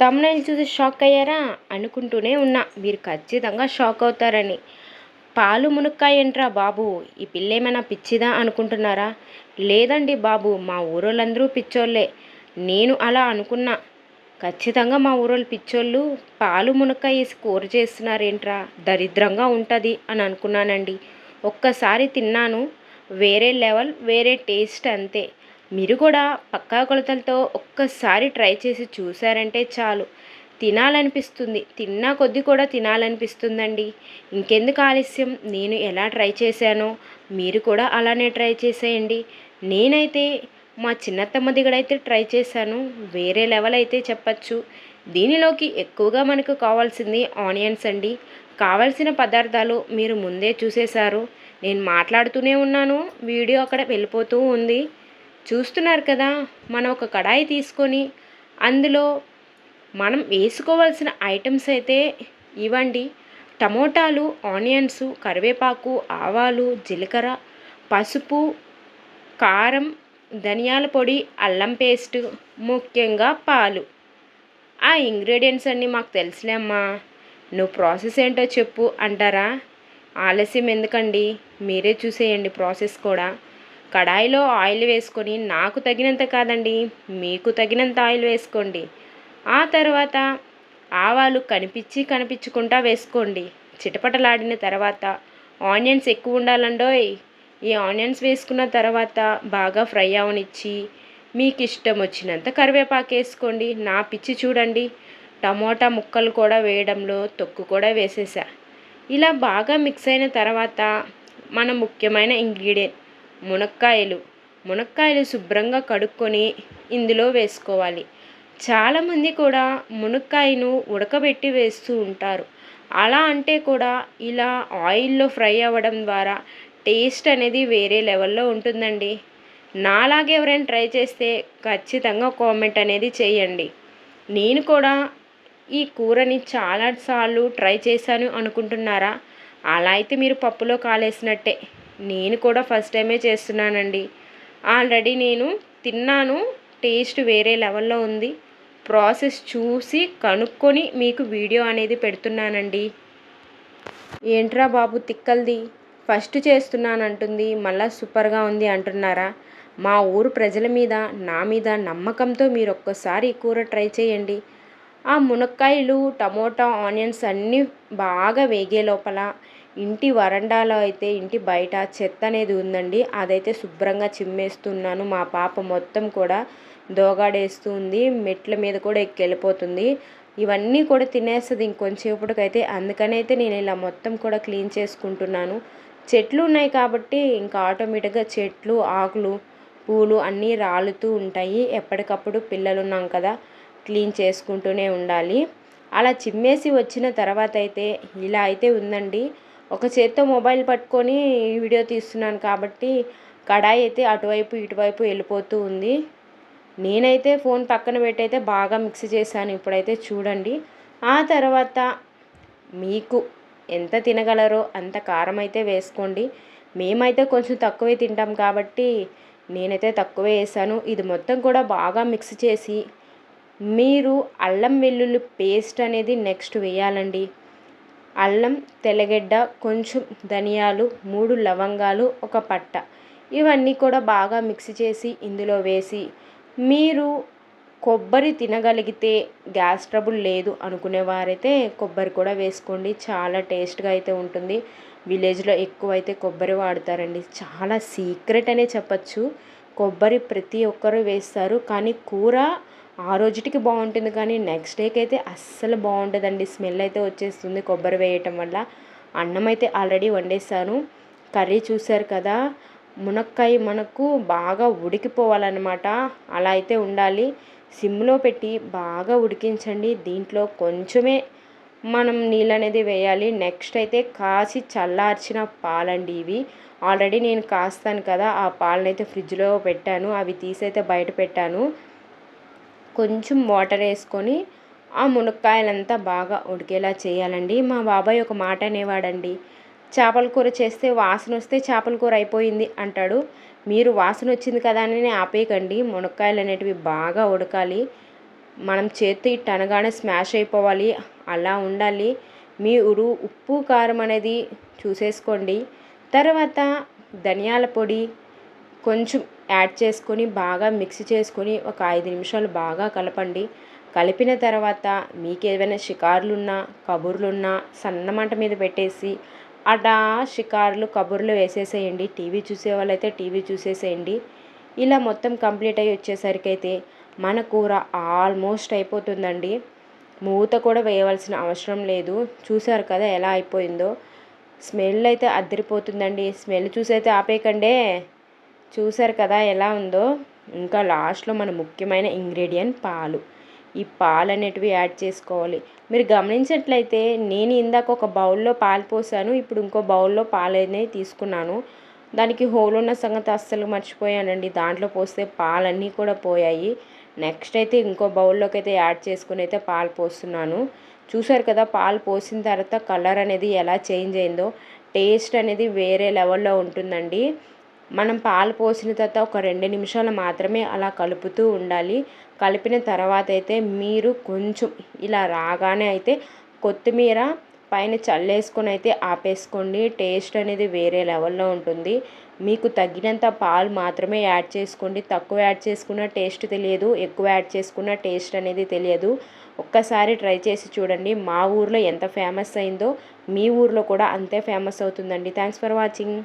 Thumbnail చూసి shock అయ్యారా అనుకుంటూనే ఉన్నా. మీరు ఖచ్చితంగా షాక్ అవుతారని. పాలు మునక్కాయ ఏంట్రా బాబు ఈ పిల్ల ఏమైనా పిచ్చిదా అనుకుంటున్నారా? లేదండి బాబు మా ఊరోళ్ళందరూ పిచ్చోళ్ళే. నేను అలా అనుకున్నా. ఖచ్చితంగా మా ఊరోళ్ళు పిచ్చోళ్ళు పాలు మునక్కాయ వేసి కూర చేస్తున్నారేంట్రా? దరిద్రంగా ఉంటుంది అని అనుకున్నానండి. ఒక్కసారి తిన్నాను. వేరే లెవెల్ వేరే టేస్ట్ అంతే. మీరు కూడా పక్కా కొలతలతో ఒక్కసారి ట్రై చేసి చూసారంటే చాలు. తినాలనిపిస్తుంది. తిన్నా కొద్ది కూడా తినాలనిపిస్తుందండి. ఇంకెందుకు ఆలస్యం? నేను ఎలా ట్రై చేశానో మీరు కూడా అలానే ట్రై చేసేయండి. నేనైతే మా చిన్నత్తమ్మ దిగడైతే ట్రై చేశాను. వేరే లెవెల్ అయితే చెప్పచ్చు. దీనిలోకి ఎక్కువగా మనకు కావాల్సింది ఆనియన్స్ అండి. కావలసిన పదార్థాలు మీరు ముందే చూసేశారు. నేను మాట్లాడుతూనే ఉన్నాను. వీడియో అక్కడ వెళ్ళిపోతూ ఉంది. చూస్తున్నారు కదా మనం ఒక కడాయి తీసుకొని అందులో మనం వేసుకోవాల్సిన ఐటమ్స్ అయితే ఇవ్వండి. టమోటాలు ఆనియన్స్ కరివేపాకు ఆవాలు జీలకర్ర పసుపు కారం ధనియాల పొడి అల్లం పేస్ట్ ముఖ్యంగా పాలు. ఆ ఇంగ్రీడియంట్స్ అన్నీ మాకు తెలుసులేమ్మా నువ్వు ప్రాసెస్ ఏంటో చెప్పు అంటారా? ఆలస్యం ఎందుకండి? మీరే చూసేయండి ప్రాసెస్ కూడా. కడాయిలో ఆయిల్ వేసుకొని నాకు తగినంత కాదండి మీకు తగినంత ఆయిల్ వేసుకోండి. ఆ తర్వాత ఆవాలు కనిపించి కనిపించుకుంటా వేసుకోండి. చిటపటలాడిన తర్వాత ఆనియన్స్ ఎక్కువ ఉండాలండోయ్. ఈ ఆనియన్స్ వేసుకున్న తర్వాత బాగా ఫ్రై అవనిచ్చి మీకు ఇష్టం వచ్చినంత కరివేపాకు వేసుకోండి. నా పిచ్చి చూడండి. టమోటా ముక్కలు కూడా వేయడంలో తొక్కు కూడా వేసేసా. ఇలా బాగా మిక్స్ అయిన తర్వాత మన ముఖ్యమైన ఇంగ్రీడియంట్ మునక్కాయలు. మునక్కాయలు శుభ్రంగా కడుక్కొని ఇందులో వేసుకోవాలి. చాలామంది కూడా మునక్కాయను ఉడకబెట్టి వేస్తూ ఉంటారు. అలా అంటే కూడా ఇలా ఆయిల్లో ఫ్రై అవ్వడం ద్వారా టేస్ట్ అనేది వేరే లెవెల్లో ఉంటుందండి. నాలాగే ఎవరైనా ట్రై చేస్తే ఖచ్చితంగా కామెంట్ అనేది చేయండి. నేను కూడా ఈ కూరని చాలాసార్లు ట్రై చేశాను అనుకుంటున్నారా? అలా అయితే మీరు పప్పులో కాలేసినట్టే. నేను కూడా ఫస్ట్ టైమే చేస్తున్నానండి. ఆల్రెడీ నేను తిన్నాను టేస్ట్ వేరే లెవెల్లో ఉంది. ప్రాసెస్ చూసి కనుక్కొని మీకు వీడియో అనేది పెడుతున్నానండి. ఏంట్రా బాబు తిక్కల్ది? ఫస్ట్ చేస్తున్నానంటుంది మళ్ళా సూపర్గా ఉంది అంటున్నారా? మా ఊరు ప్రజల మీద నా మీద నమ్మకంతో మీరు ఒక్కసారి కూర ట్రై చేయండి. ఆ మునక్కాయలు టమోటా ఆనియన్స్ అన్నీ బాగా వేగే లోపల ఇంటి వరండాలో అయితే ఇంటి బయట చెత్త అనేది ఉందండి. అదైతే శుభ్రంగా చిమ్మేస్తున్నాను. మా పాప మొత్తం కూడా దోగాడేస్తూ ఉంది. మెట్ల మీద కూడా ఎక్కి వెళ్ళిపోతుంది ఇవన్నీ కూడా తినేస్తుంది ఇంకొంచేపటికైతే అందుకనైతే నేను ఇలా మొత్తం కూడా క్లీన్ చేసుకుంటున్నాను. చెట్లు ఉన్నాయి కాబట్టి ఇంకా ఆటోమేటిక్గా చెట్లు ఆకులు పూలు అన్నీ రాలుతూ ఉంటాయి. ఎప్పటికప్పుడు పిల్లలు ఉన్నాం కదా క్లీన్ చేసుకుంటూనే ఉండాలి. అలా చిమ్మేసి వచ్చిన తర్వాత అయితే ఇలా అయితే ఉందండి. ఒక చేత్తో మొబైల్ పట్టుకొని వీడియో తీస్తున్నాను కాబట్టి కడాయి అయితే అటువైపు ఇటువైపు వెళ్ళిపోతూ ఉంది. నేనైతే ఫోన్ పక్కన పెట్టయితే బాగా మిక్స్ చేశాను. ఇప్పుడైతే చూడండి. ఆ తర్వాత మీకు ఎంత తినగలరో అంత కారం అయితే వేసుకోండి. మేమైతే కొంచెం తక్కువే తింటాం కాబట్టి నేనైతే తక్కువే వేసాను. ఇది మొత్తం కూడా బాగా మిక్స్ చేసి మీరు అల్లం వెల్లుల్లి పేస్ట్ అనేది నెక్స్ట్ వేయాలండి. అల్లం తెల్లగడ్డ కొంచెం ధనియాలు మూడు లవంగాలు ఒక పట్ట. ఇవన్నీ కూడా బాగా మిక్స్ చేసి ఇందులో వేసి మీరు కొబ్బరి తినగలిగితే గ్యాస్ ట్రబుల్ లేదు అనుకునేవారైతే కొబ్బరి కూడా వేసుకోండి. చాలా టేస్ట్గా అయితే ఉంటుంది. విలేజ్లో ఎక్కువ అయితే కొబ్బరి వాడతారండి. చాలా సీక్రెట్ అనే చెప్పచ్చు. కొబ్బరి ప్రతి ఒక్కరు వేస్తారు. కానీ కూర ఆ రోజుటికి బాగుంటుంది కానీ నెక్స్ట్ డేకి అయితే అస్సలు బాగుంటుందండి స్మెల్ అయితే వచ్చేస్తుంది కొబ్బరి వేయటం వల్ల. అన్నం అయితే ఆల్రెడీ వండేసాను. కర్రీ చూశారు కదా మునక్కాయ మనకు బాగా ఉడికిపోవాలన్నమాట. అలా అయితే ఉండాలి. సిమ్లో పెట్టి బాగా ఉడికించండి. దీంట్లో కొంచెమే మనం నీళ్ళు అనేది వేయాలి. నెక్స్ట్ అయితే కాసి చల్లార్చిన పాలండి ఇవి. ఆల్రెడీ నేను కాస్తాను కదా ఆ పాలనైతే ఫ్రిడ్జ్లో పెట్టాను. అవి తీసైతే బయట పెట్టాను. కొంచెం వాటర్ వేసుకొని ఆ మునక్కాయలంతా బాగా ఉడికేలా చేయాలండి. మా బాబాయ్ ఒక మాట అనేవాడండి చేపల కూర చేస్తే వాసన వస్తే చేపల కూర అయిపోయింది అంటాడు. మీరు వాసన వచ్చింది కదా అని ఆపేయకండి. మునక్కాయలు అనేటివి బాగా ఉడకాలి. మనం చేతి టనగానే అనగానే స్మాష్ అయిపోవాలి. అలా ఉండాలి. మీరు ఉప్పు కారం అనేది చూసేసుకోండి. తర్వాత ధనియాల పొడి కొంచెం యాడ్ చేసుకొని బాగా మిక్స్ చేసుకొని ఒక ఐదు నిమిషాలు బాగా కలపండి. కలిపిన తర్వాత మీకు ఏదైనా షికారులున్నా కబుర్లున్నా సన్నమంట మీద పెట్టేసి అటా షికారులు కబుర్లు వేసేసేయండి. టీవీ చూసే వాళ్ళైతే టీవీ చూసేసేయండి. ఇలా మొత్తం కంప్లీట్ అయ్యి వచ్చేసరికి అయితే మన కూర ఆల్మోస్ట్ అయిపోతుందండి. మూత కూడా వేయవలసిన అవసరం లేదు. చూసారు కదా ఎలా అయిపోయిందో. స్మెల్ అయితే అద్దరిపోతుందండి. స్మెల్ చూసి అయితే ఆపేయకండే. చూసారు కదా ఎలా ఉందో. ఇంకా లాస్ట్లో మన ముఖ్యమైన ఇంగ్రీడియంట్ పాలు. ఈ పాలు అనేటివి యాడ్ చేసుకోవాలి. మీరు గమనించినట్లయితే నేను ఇందాక ఒక బౌల్లో పాలు పోసాను. ఇప్పుడు ఇంకో బౌల్లో పాలు అనేది తీసుకున్నాను. దానికి హోల్ ఉన్న సంగతి అస్సలు మర్చిపోయానండి. దాంట్లో పోస్తే పాలన్నీ కూడా పోయాయి. నెక్స్ట్ అయితే ఇంకో బౌల్లోకి అయితే యాడ్ చేసుకుని అయితే పాలు పోస్తున్నాను. చూసారు కదా పాలు పోసిన తర్వాత కలర్ అనేది ఎలా చేంజ్ అయిందో. టేస్ట్ అనేది వేరే లెవెల్లో ఉంటుందండి. మనం పాలు పోసిన తర్వాత ఒక రెండు నిమిషాలు మాత్రమే అలా కలుపుతూ ఉండాలి. కలిపిన తర్వాత అయితే మీరు కొంచెం ఇలా రాగానే అయితే కొత్తిమీర పైన చల్లేసుకొని అయితే ఆపేసుకోండి. టేస్ట్ అనేది వేరే లెవెల్లో ఉంటుంది. మీకు తగినంత పాలు మాత్రమే యాడ్ చేసుకోండి. తక్కువ యాడ్ చేసుకున్న టేస్ట్ తెలియదు. ఎక్కువ యాడ్ చేసుకున్న టేస్ట్ అనేది తెలియదు. ఒక్కసారి ట్రై చేసి చూడండి. మా ఊర్లో ఎంత ఫేమస్ అయిందో మీ ఊర్లో కూడా అంతే ఫేమస్ అవుతుందండి. Thanks for watching.